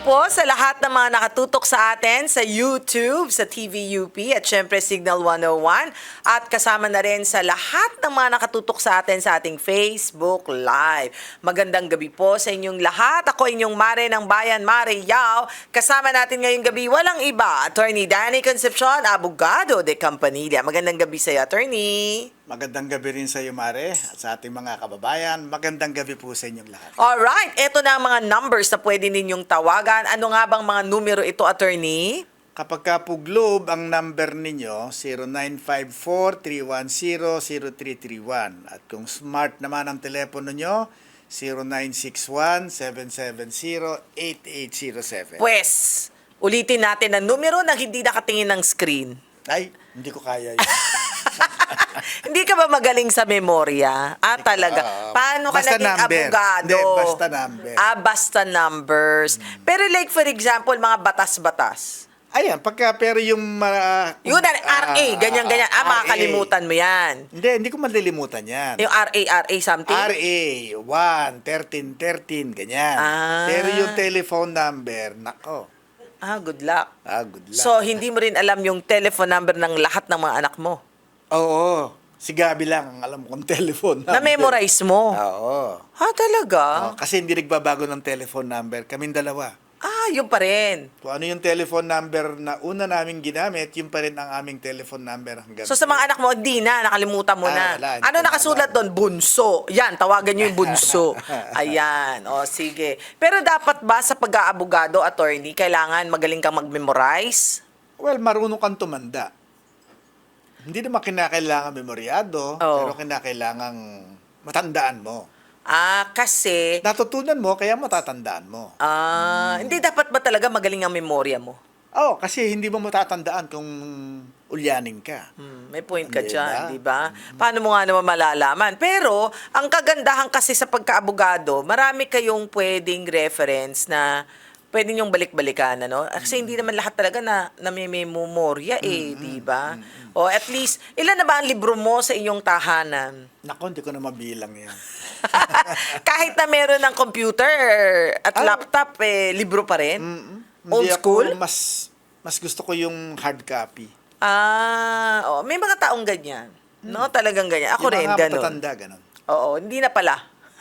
Po sa lahat ng mga nakatutok sa atin sa YouTube, sa TVUP at syempre Signal 101 at kasama na rin sa lahat ng mga nakatutok sa atin sa ating Facebook Live. Magandang gabi po sa inyong lahat. Ako inyong Mare ng Bayan, Mare Yao. Kasama natin ngayong gabi, walang iba, Attorney Danny Concepcion, Abogado de Campanilla. Magandang gabi sa iyo, Attorney. Magandang gabi rin sa iyo, Mare, at sa ating mga kababayan. Magandang gabi po sa inyong lahat. Alright, eto na ang mga numbers na pwede ninyong tawagan. Ano nga bang mga numero ito, Attorney? Kapag ka po Globe, ang number ninyo, 0954-310-0331. At kung smart naman ang telepono nyo, 0961-770-8807. Pwes, ulitin natin ang numero na hindi nakatingin ng screen. Ay, hindi ko kaya yun. hindi ka ba magaling sa memorya? Ah, talaga. Oo. Paano ka Basta naging number. abogado? Hindi, basta number. Ah, basta numbers. Pero like for example, mga batas-batas. Ayan, pagka pero yung... Uh, Yun, RA, ganyan-ganyan. Ah, makakalimutan mo yan. Hindi, hindi ko malilimutan yan. Yung RA, RA something? RA, 1, 13, 13, ganyan. Ah. Pero yung telephone number, nako. Ah, good luck. Ah, good luck. So, hindi mo rin alam yung telephone number ng lahat ng mga anak mo. Oo. Si Gabi lang ang alam kong telephone number. Na-memorize mo. Oo. Ah, talaga? Oo, kasi hindi nagbabago ng telephone number. Kaming dalawa. Ah, yun pa rin. Kung ano yung telephone number na una namin ginamit, yun pa rin ang aming telephone number hanggang So sa mga anak mo, di na, nakalimutan mo Ah, na. wala, hindi ano nakasulat doon? Bunso. Yan, tawagan nyo yung bunso. Ayan, o sige. Pero dapat ba sa pag-aabogado, attorney, kailangan magaling kang mag-memorize? Well, marunong kang tumanda. Hindi naman kinakailangan memoryado, Oo. pero kinakailangan matandaan mo. Ah, kasi, Natutunan mo, kaya matatandaan mo. ah, hindi dapat ba talaga magaling ang memorya mo? Oo, kasi hindi mo matatandaan kung ulyanin ka. Hmm, may point ka Di dyan, di ba? Paano mo nga naman malalaman? Pero, ang kagandahan kasi sa pagkaabogado, marami kayong pwedeng reference na pwede niyong balik-balikan, ano? Kasi hindi naman lahat talaga na, na may memorya eh, di ba? O at least, ilan na ba ang libro mo sa inyong tahanan? Nako, hindi ko na mabilang yan. Kahit na meron ng computer at Ah. laptop, eh, libro pa rin? Hindi Old school? mas, mas gusto ko yung hard copy. Ah, oh, may mga taong ganyan. No, talagang ganyan. Ako yung rin, mga ganun. matatanda, ganun. Oo, hindi na pala.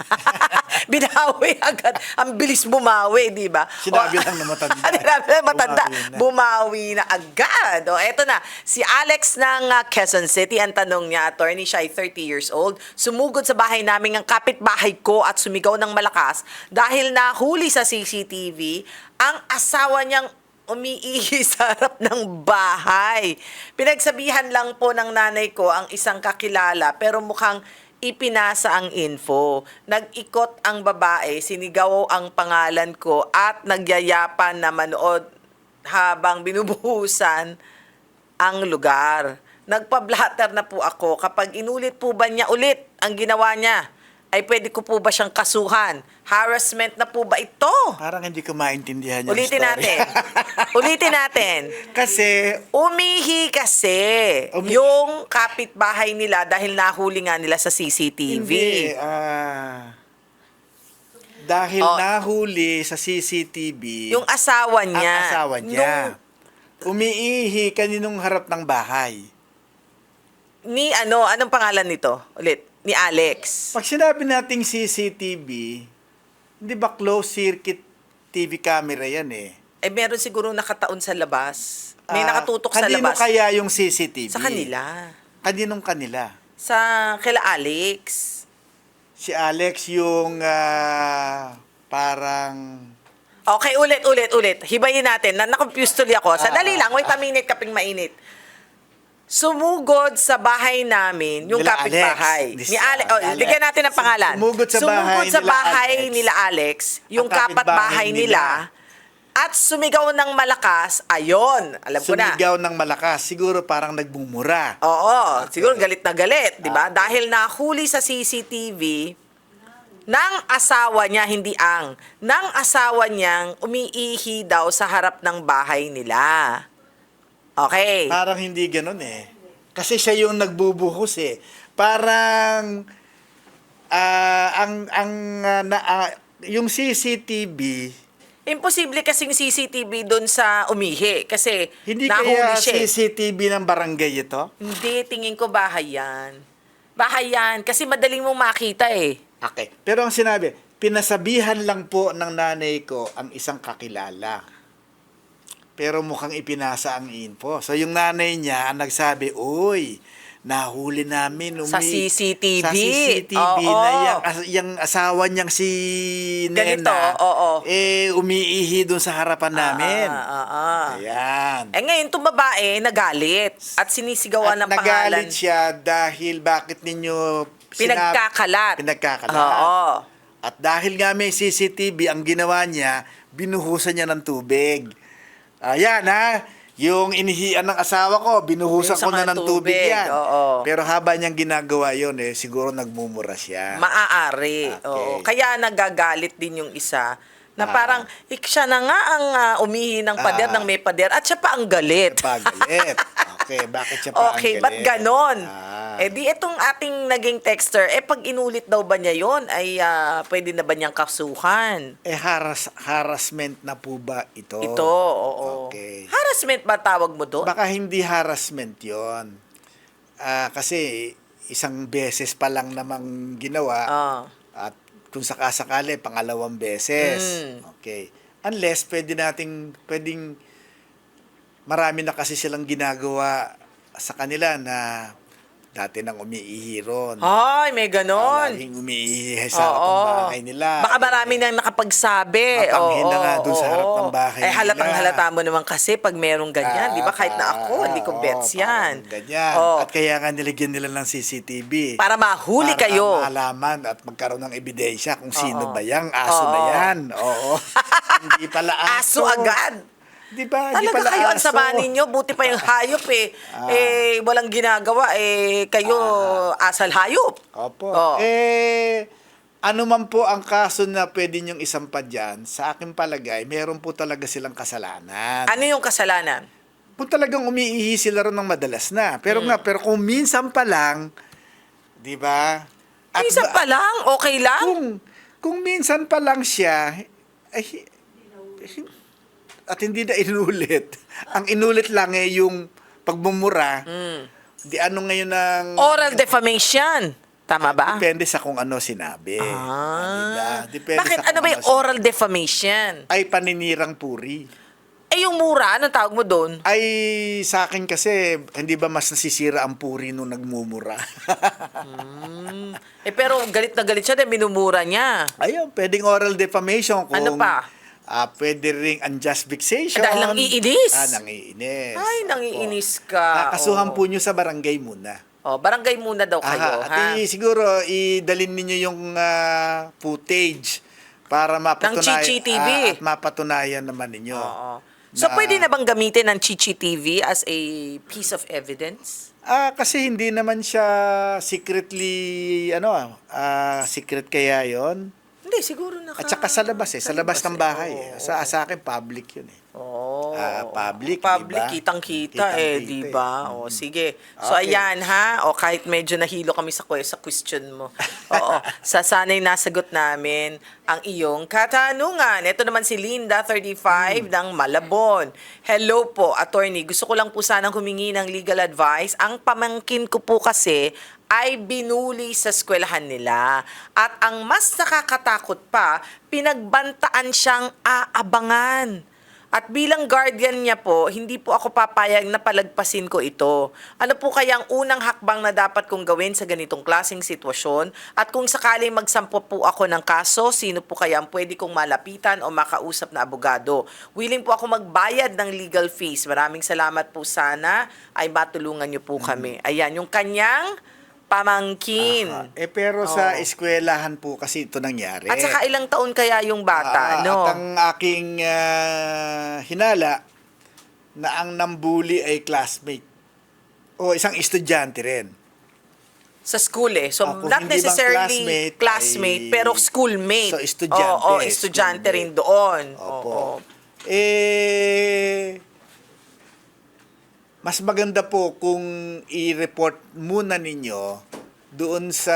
Binawi agad. Ang bilis bumawi, di ba? Sinabi O- lang na matanda. Sinabi lang matanda. Bumawi na. Bumawi na agad. O, eto na. Si Alex ng uh, Quezon City, ang tanong niya, attorney, siya ay 30 years old. Sumugod sa bahay namin ang kapitbahay ko at sumigaw ng malakas dahil nahuli sa CCTV ang asawa niyang umiihi sa harap ng bahay. Pinagsabihan lang po ng nanay ko ang isang kakilala pero mukhang ipinasa ang info. Nag-ikot ang babae, sinigaw ang pangalan ko at nagyayapan na manood habang binubuhusan ang lugar. Nagpa-blatter na po ako. Kapag inulit po ba niya ulit ang ginawa niya, ay pwede ko po ba siyang kasuhan? Harassment na po ba ito? Parang hindi ko maintindihan yung Ulitin story. natin. Ulitin natin. Kasi, Umihi kasi Umi- yung kapitbahay nila dahil nahuli nga nila sa CCTV. hindi, ah, dahil Oh. nahuli sa CCTV, Yung asawa ang niya. asawa niya, umiihi kaninong harap ng bahay. Nung- ni ano, anong pangalan nito? Ulit. Ni Alex. Pag sinabi nating CCTV, hindi ba closed circuit TV camera yan eh? Eh, meron siguro nakataon sa labas. May Ah, nakatutok sa kanino labas. kaya yung CCTV? Sa kanila. Kaninong kanila? Sa kila Alex. Si Alex yung ah, parang... Okay, ulit, ulit, ulit. Hibayin natin. Na na-confuse tuloy ako. Sandali Ah, lang. Wait a minute, kaping mainit. Sumugod sa bahay namin, yung Nila kapitbahay. Alex. Ni Ale oh, Alex. bigyan natin ng pangalan. Sumugod sa bahay sa nila bahay Alex. nila Alex, yung kapitbahay nila, nila. at sumigaw ng malakas, ayon, alam ko na. Sumigaw ng malakas. Siguro parang nagmumura. Oo, siguro galit na galit, di ba? Okay. Dahil nahuli sa CCTV ng asawa niya, hindi ang, ng asawa niyang umiihi daw sa harap ng bahay nila. Okay. Parang hindi ganun eh. Kasi siya yung nagbubuhos eh. Parang ah, ang ang ah, na, ah, yung CCTV Imposible kasing CCTV doon sa umihi kasi hindi nahuli kaya siya. eh. CCTV ng barangay ito? Hindi, tingin ko bahay yan. Bahay yan. Kasi madaling mong makita eh. Okay. Pero ang sinabi, pinasabihan lang po ng nanay ko ang isang kakilala. Pero mukhang ipinasa ang info. So yung nanay niya ang nagsabi, Uy, nahuli namin. Sa umi- CCTV. Sa CCTV Oo. na yung, as- yung asawa niyang si Ganito, Nena. oo. Eh, umiihi doon sa harapan namin. Ah, ah, ah. Ayan. Eh ngayon, itong babae nagalit at sinisigawan At ng pangalan. nagalit siya dahil bakit ninyo sinab- Pinagkakalat. Pinagkakalat. Oo. At dahil nga may CCTV, ang ginawa niya, binuhusan niya ng tubig. Ayan ha, yung inihian ng asawa ko, binuhusan ko na ng tubig, tubig, yan. oo. Pero habang niyang ginagawa yon eh, siguro nagmumura siya. Maaari. Okay. Oo. Kaya nagagalit din yung isa na Ah. parang ik siya na nga ang ah, umihi ng pader Ah. ng may pader at siya pa ang galit. Pagalit. Okay, bakit siya pa Okay, ang ba't galit? ganon? Ah. Eh di itong ating naging texter, eh pag inulit daw ba niya yon ay ah, pwede na ba niyang kasuhan? Eh, haras, harassment na po ba ito? Ito, oo. Okay. Harassment ba tawag mo doon? Baka hindi harassment yon. Ah, kasi isang beses pa lang namang ginawa Ah. at kung sakasakali pangalawang beses. Mm. Okay. Unless pwede nating pwedeng marami na kasi silang ginagawa sa kanila na dati nang umiihi ron. Ay, may ganon. Laging umiihi sa harap ng bahay nila. Baka marami nang nakapagsabi. Mapanghin na nga dun sa harap ng bahay Eh, halatang nila. halata mo naman kasi pag merong ganyan. Di ba? Kahit na ako, ah, hindi ko bets yan. parang Ganyan. Oo. At kaya nga nilagyan nila ng CCTV. Para mahuli Para kayo. malaman at magkaroon ng ebidensya kung sino ba yang aso na yan. Oo. hindi pala aso. Aso agad. Di ba? Talaga pala kayo ang aso. sama ninyo. Buti pa yung hayop eh. Ah. Eh, walang ginagawa. Eh, kayo asal hayop. Opo. Oo. Eh, ano man po ang kaso na pwede niyong isampa dyan, sa aking palagay, meron po talaga silang kasalanan. Ano yung kasalanan? kung talagang umiihi sila ron ng madalas na. Pero Hmm. nga, pero kung minsan pa lang, di ba? At Minsan pa lang, okay lang. Kung, kung minsan pa lang siya, ay, at hindi na inulit. Ang inulit lang eh yung pagbumura. Hmm. Di ano ngayon ng... Oral defamation. Tama ba? Depende sa kung ano sinabi. Ah. Diba? Depende Bakit sa ano ba yung sinabi. oral defamation? Ay paninirang puri. Eh yung mura, anong tawag mo doon? Ay sa akin kasi, hindi ba mas nasisira ang puri nung nagmumura? Eh pero galit na galit siya dahil minumura niya. Ayun, pwedeng oral defamation kung Ano pa? Ah, pwede ring unjust vexation. Ah, dahil nangiinis? Ah, nangiinis. Ay, nangiinis ka. Kakasuhan Oo. po nyo sa barangay muna. Oh, barangay muna daw kayo, Aha, ha? at i- siguro idalin ninyo yung ah, footage para mapatunayan CCTV. ah, at mapatunayan naman ninyo. Oo. So, na- pwede na bang gamitin ng Chichi TV as a piece of evidence? Ah, kasi hindi naman siya secretly ano ah secret kaya 'yon. Hindi, siguro naka... At saka sa labas eh, sa labas ng bahay eh. Oo. Sa, sa akin public 'yun eh. Oh, Ah, public, Public, diba? kitang-kita eh, Kitang-kita di eh. ba? O, sige. So, Okay. ayan ha. O, kahit medyo nahilo kami sa, sa question mo. Oo. sa sana'y nasagot namin ang iyong katanungan. Ito naman si Linda, 35, Hmm. ng Malabon. Hello po, attorney. Gusto ko lang po sanang humingi ng legal advice. Ang pamangkin ko po kasi ay binuli sa eskwelahan nila. At ang mas nakakatakot pa, pinagbantaan siyang aabangan. At bilang guardian niya po, hindi po ako papayag na palagpasin ko ito. Ano po kaya ang unang hakbang na dapat kong gawin sa ganitong klaseng sitwasyon? At kung sakaling magsampo po ako ng kaso, sino po kaya ang pwede kong malapitan o makausap na abogado? Willing po ako magbayad ng legal fees. Maraming salamat po sana ay matulungan niyo po kami. Ayan, yung kanyang Pamangkin. Aha. Eh pero sa Oo. eskwelahan po kasi ito nangyari. At saka ilang taon kaya yung bata, Ah, no? At ang aking ah, hinala na ang nambuli ay classmate o isang estudyante rin. Sa school eh. So, Ah, not necessarily classmate, classmate, ay- pero schoolmate. So, estudyante, Oo, oo, estudyante schoolmate. rin doon. Opo. Oo. Eh mas maganda po kung i-report muna ninyo doon sa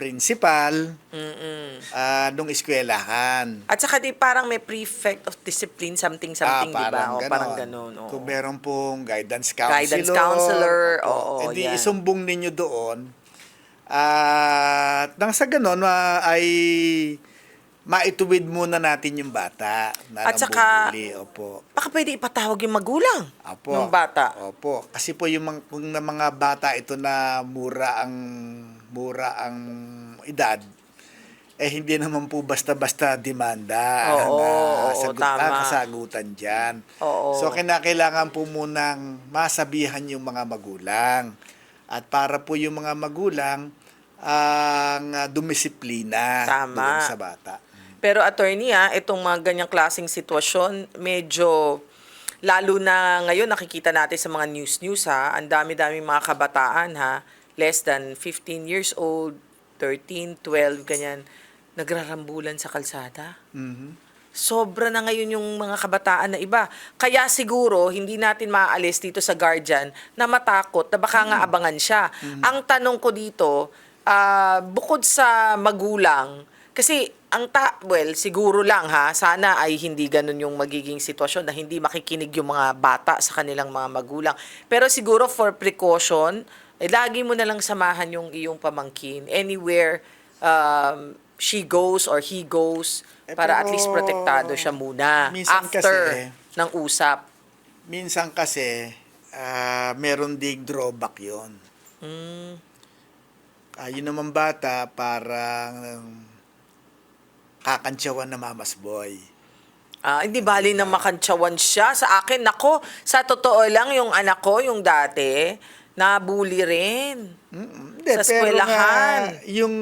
principal Mm-mm. ah, nung eskwelahan. At saka di parang may prefect of discipline, something-something, di ba? O, parang ganun. oo. Kung meron pong guidance counselor. Guidance counselor, oo, edi yan. isumbong ninyo doon. At nang sa ganon, ah, ay maituwid muna natin yung bata. Na At saka- nambubuli. Opo. Baka pwede ipatawag yung magulang Opo. ng bata. Opo. Kasi po yung mga, kung na mga bata ito na mura ang mura ang edad, eh hindi naman po basta-basta demanda Oo, na oo, sagutan, tama. kasagutan dyan. Oo. So kinakailangan po munang masabihan yung mga magulang. At para po yung mga magulang ang ah, dumisiplina Tama. doon sa bata. Pero attorney ah, itong mga ganyang klaseng sitwasyon, medyo lalo na ngayon nakikita natin sa mga news-news ha, ang dami-dami mga kabataan ha, less than 15 years old, 13, 12, ganyan, nagrarambulan sa kalsada. Mhm. Sobra na ngayon yung mga kabataan na iba. Kaya siguro, hindi natin maaalis dito sa guardian na matakot na baka nga abangan siya. Ang tanong ko dito, ah, bukod sa magulang, kasi ang ta well siguro lang ha sana ay hindi ganun yung magiging sitwasyon na hindi makikinig yung mga bata sa kanilang mga magulang pero siguro for precaution eh, lagi mo na lang samahan yung iyong pamangkin anywhere um, she goes or he goes Eh, para at least protektado siya muna after kasi- ng usap. Minsan kasi, ah, meron ding drawback yon. Mm, Ah, yun naman bata, parang um, kakantsawan na mamas boy. ah, hindi bali na makantsawan siya. Sa akin, nako, sa totoo lang, yung anak ko, yung dati, nabully rin. Mm, Sa Hindi, pero eskwelahan. nga, yung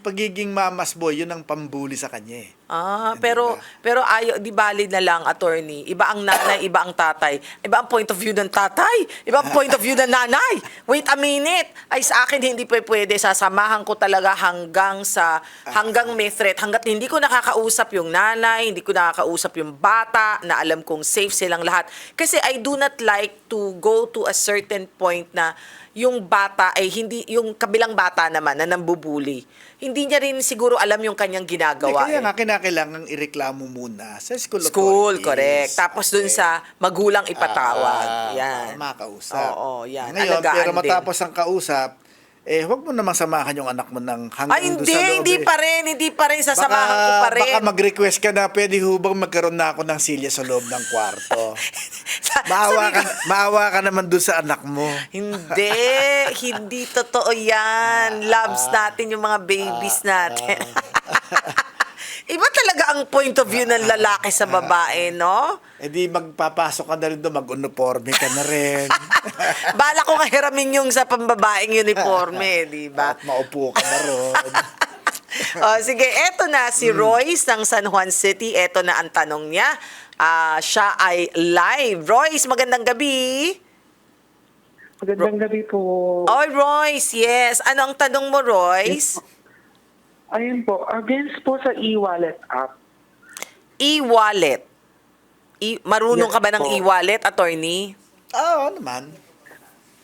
pagiging mamas boy, yun ang pambuli sa kanya eh. Ah, pero pero ayo di bali na lang attorney. Iba ang nanay, iba ang tatay. Iba ang point of view ng tatay, iba ang point of view ng nanay. Wait a minute. Ay sa akin hindi pa pwede sasamahan ko talaga hanggang sa hanggang may threat, hangga't hindi ko nakakausap yung nanay, hindi ko nakakausap yung bata na alam kong safe silang lahat. Kasi I do not like to go to a certain point na yung bata ay hindi yung kabilang bata naman na nambubuli. Hindi niya rin siguro alam yung kanyang Hindi, ginagawa. kaya eh. nga kinakailangan ireklamo muna sa school School, correct. Tapos dun Okay. sa magulang ipatawag. Ah, yan. para makausap. Oo, yan. Ngayon, Alagaan pero din. matapos ang kausap, eh, huwag mo namang samahan yung anak mo ng hanggang Ay, doon hindi, sa loob. hindi eh. pa rin, hindi pa rin, sasamahan ko pa rin. Baka mag-request ka na, pwede hubang magkaroon na ako ng silya sa loob ng kwarto. Sa- maawa, ka, maawa ka naman doon sa anak mo. hindi, hindi totoo yan. Loves natin yung mga babies natin. Ang point of view ng lalaki sa babae, no? Eh di magpapasok ka na rin doon, mag-uniforme ka na rin. Bala ko nga hiramin yung sa pambabaeng uniforme, di ba? At maupo ka na ron. oh, sige, eto na si Royce ng San Juan City. Eto na ang tanong niya. Ah, siya ay live. Royce, magandang gabi. Magandang gabi po. Oh, Royce, yes. Ano ang tanong mo, Royce? Ayun po, against po sa e-wallet app. E-wallet. E- marunong Yes ka ba ng po. e-wallet, attorney? Oo naman.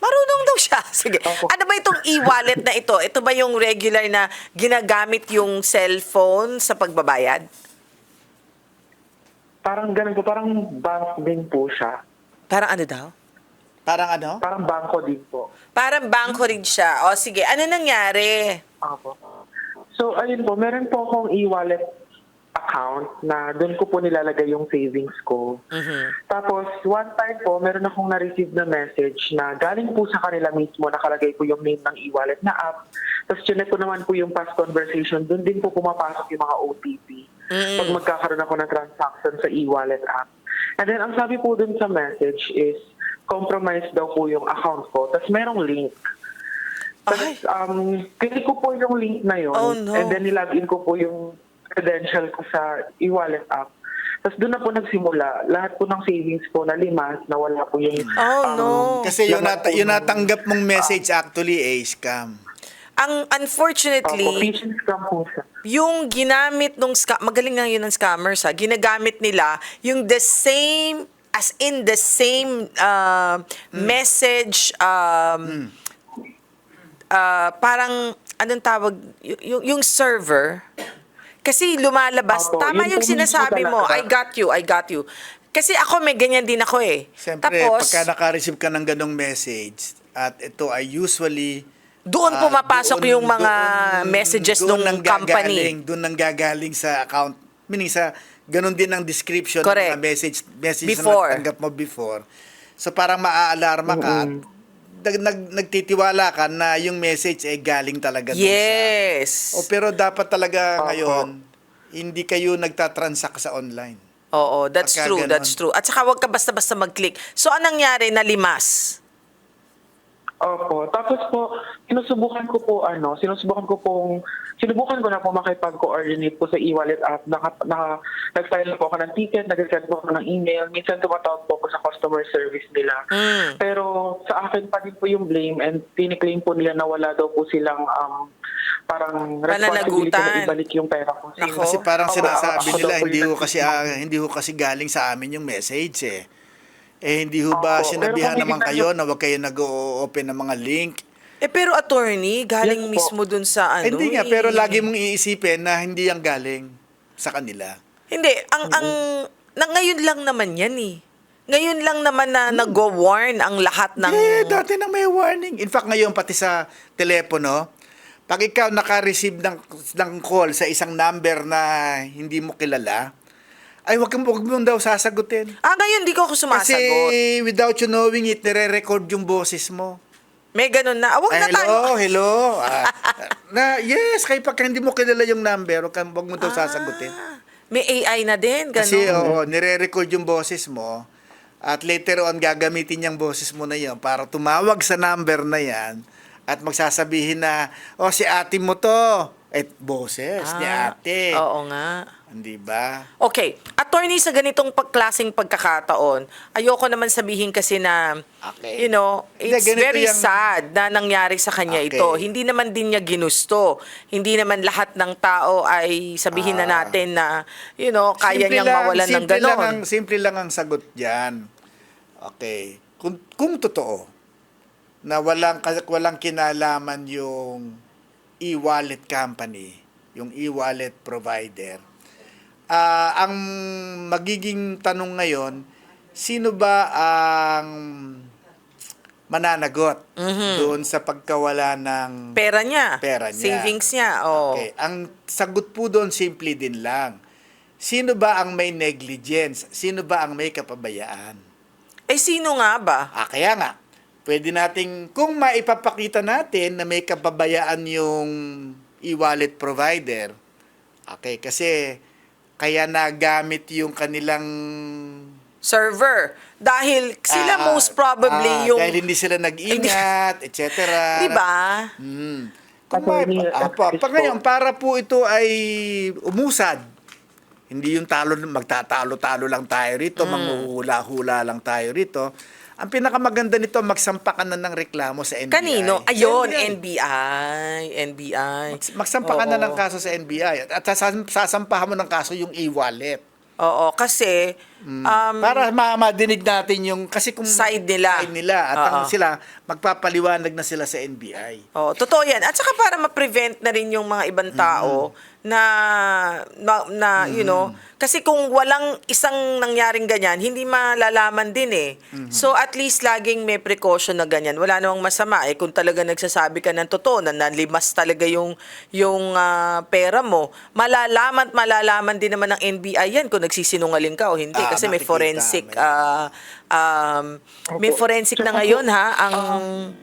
Marunong daw siya. Sige. Opo. Ano ba itong e-wallet na ito? Ito ba yung regular na ginagamit yung cellphone sa pagbabayad? Parang ganun po, parang bank din po siya. Parang ano daw? Parang ano? Parang bangko din po. Parang bangko rin siya. O sige, ano nangyari? Apo. So, ayun po, meron po akong e-wallet account na doon ko po nilalagay yung savings ko. Mhm. Tapos, one time po, meron akong na-receive na message na galing po sa kanila mismo, nakalagay po yung name ng e-wallet na app. Tapos, chinek ko naman po yung past conversation, doon din po pumapasok yung mga OTP. Mm. Pag magkakaroon ako ng transaction sa e-wallet app. And then, ang sabi po dun sa message is, compromise daw po yung account ko. Tapos, merong link. Ay. Um, click ko po yung link na yun. Oh, no. And then nilagin ko po yung credential ko sa e-wallet app. Tapos doon na po nagsimula. Lahat po ng savings ko na limas, na wala po yung... Oh, um, no. Kasi yung, po yung ng- natanggap mong message actually eh, scam. Ang unfortunately, scam po siya. yung ginamit nung scam, magaling nga yun ng scammers ha, ginagamit nila yung the same, as in the same uh, message, um, uh, parang, anong tawag, y- yung, yung server, kasi lumalabas, Opo, tama yun yung mismo sinasabi mo. I got you, I got you. Kasi ako may ganyan din ako eh. Siyempre, Tapos, pagka naka-receive ka ng ganong message, at ito ay usually doon ah, pumapasok doon- yung mga doon- messages doon ng nanggagaling, company. Doon nang gagaling sa account. Meaning sa, ganun din ang description Correct. ng mga message, message Before. na natanggap mo before. So parang maaalarma ka at nag, nag, nagtitiwala ka na yung message ay galing talaga doon sa... Yes. O pero dapat talaga Opo. ngayon, hindi kayo nagtatransact sa online. Oo, that's Pagka true, ganon. that's true. At saka wag ka basta-basta mag-click. So, anong nangyari na limas? Opo. Tapos po, sinusubukan ko po, ano, sinusubukan ko pong, sinubukan ko na po makipag-coordinate po sa e-wallet app. Naka, naka, nag-file na po ako ng ticket, nag-send po ako ng email. Minsan tumatawag po ako sa customer service nila. Mm. Pero sa akin pa din po yung blame and tiniklaim po nila na wala daw po silang um, parang responsibility na ibalik yung pera ko. Nako. Kasi parang Ako- sinasabi ako nila hindi ho kasi ah, hindi ho kasi galing sa amin yung message eh. Eh hindi ho ba Opo, sinabihan naman kayo na huwag kayo nag-open ng mga link? Eh, pero attorney, galing Yes mismo dun sa ano. hindi nga, eh. pero lagi mong iisipin na hindi ang galing sa kanila. Hindi, ang, ang, na, ngayon lang naman yan eh. Ngayon lang naman na nag-warn ang lahat ng... Hmm. Eh, dati nang may warning. In fact, ngayon pati sa telepono, pag ikaw naka-receive ng, ng call sa isang number na hindi mo kilala, ay wag mo, wag mo daw sasagutin. Ah, ngayon di ko ako Kasi sumasagot. without you knowing it, nire-record yung boses mo. May ganun na. Ah, wag na Ay, tayo. hello, hello. Ah, na, yes, kaya pagka hindi mo kilala yung number, wag, kang- wag mo daw sasagutin. Ah, may AI na din, ganun. Kasi oo, nire-record yung boses mo at later on gagamitin yung boses mo na yan para tumawag sa number na yan at magsasabihin na, oh, si ate mo to. Eh, boses ni Ah, ate. Oo nga. Hindi ba? Okay, attorney sa ganitong pagklaseng pagkakataon, ayoko naman sabihin kasi na, Okay. you know, Hindi, it's ganito very yung- sad na nangyari sa kanya Okay. ito. Hindi naman din niya ginusto. Hindi naman lahat ng tao ay sabihin na Ah. natin na, you know, kaya Simple niyang lang, mawalan ng simple Lang ang, ganon. simple lang ang sagot dyan. Okay. Kung, kung totoo, na walang, walang kinalaman yung e-wallet company, yung e-wallet provider, ah ang magiging tanong ngayon, sino ba ang mananagot doon sa pagkawala ng Pera niya. Pera niya. Savings niya. Oh. Okay, ang sagot po doon simple din lang. Sino ba ang may negligence? Sino ba ang may kapabayaan? Eh, sino nga ba? Ah, kaya nga, pwede nating, kung maipapakita natin na may kapabayaan yung e-wallet provider, okay, kasi kaya nagamit yung kanilang Server. Dahil sila ah, most probably ah, yung... dahil hindi sila nag-ingat, etc. Di ba? Kung Attorney, may, apa, Chris pa ngayon, para po ito ay umusad. Hindi yung talo, magtatalo-talo lang tayo rito, manghuhula-hula lang tayo rito. Ang pinakamaganda nito, magsampa ka na ng reklamo sa NBI. Kanino? Ayun, NBI. NBI. NBI. Magsampa ka na Oo. ng kaso sa NBI. At sasam- sasampahan mo ng kaso yung e-wallet. Oo, kasi um, para ma- madinig natin yung kasi kung Side nila. side nila at ang Oo. sila magpapaliwanag na sila sa NBI. oh, totoo yan. At saka para ma-prevent na rin yung mga ibang tao na, na, na you know, kasi kung walang isang nangyaring ganyan, hindi malalaman din eh. So at least laging may precaution na ganyan. Wala namang masama eh kung talaga nagsasabi ka ng totoo na nalimas talaga yung yung ah, pera mo. Malalaman malalaman din naman ng NBI yan kung nagsisinungaling ka o hindi Ah, kasi may forensic may- ah, um, may forensic na ngayon ha ang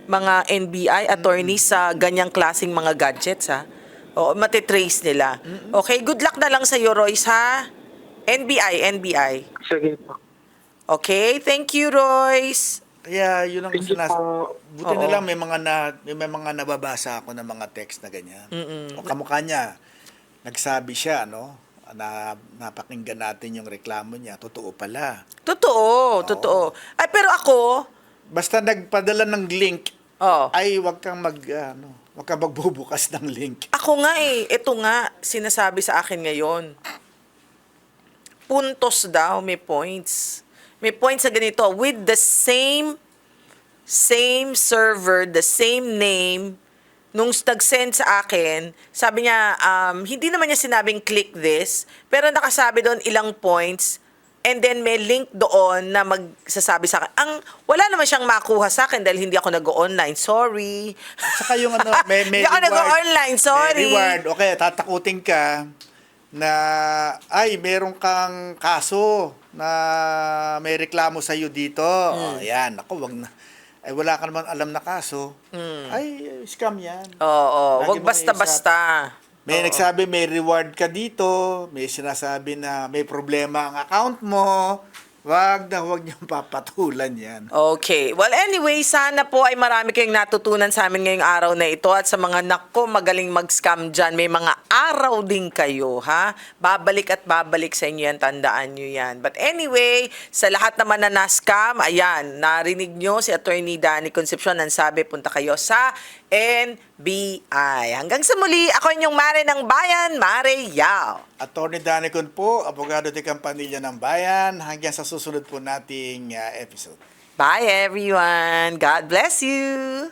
mga NBI attorneys sa ganyang klasing mga gadgets ha. O matitrace nila. Okay, good luck na lang sa iyo Royce ha. NBI, NBI. Sige po. Okay, thank you Royce. Kaya yun ang Sige sinas... po. Buti na Oo. lang may mga na may, may mga nababasa ako ng mga text na ganyan. O kamukha niya, nagsabi siya, no? Na napakinggan natin yung reklamo niya. Totoo pala. Totoo, totoo. Ay, pero ako, Basta nagpadala ng link, oh, ay wag kang mag ano, wag kang magbubukas ng link. Ako nga eh, ito nga, sinasabi sa akin ngayon. Puntos daw, may points. May points sa ganito, with the same, same server, the same name, nung nag-send sa akin, sabi niya, um, hindi naman niya sinabing click this, pero nakasabi doon ilang points, and then may link doon na magsasabi sa akin. Ang, wala naman siyang makuha sa akin dahil hindi ako nag-online. Sorry. Saka yung ano, may, may Hindi ako nag-online, sorry. May reward. Okay, tatakutin ka na, ay, meron kang kaso na may reklamo sa iyo dito. Hmm. Oh, yan, ako, wag na. Ay, wala ka naman alam na kaso. Ay, scam yan. Oo, Lagi wag mo basta-basta. May Oo. nagsabi may reward ka dito, may sinasabi na may problema ang account mo. Wag na wag niyong papatulan yan. Okay. Well, anyway, sana po ay marami kayong natutunan sa amin ngayong araw na ito at sa mga nako magaling mag-scam dyan, may mga araw din kayo, ha? Babalik at babalik sa inyo yan, tandaan nyo yan. But anyway, sa lahat naman na na-scam, ayan, narinig nyo si Attorney Danny Concepcion ang sabi, punta kayo sa NBI. Hanggang sa muli, ako inyong Mare ng Bayan, Mare Yao. Attorney Danicon po, abogado de Campanilla ng Bayan. Hanggang sa susunod po nating uh, episode. Bye everyone. God bless you.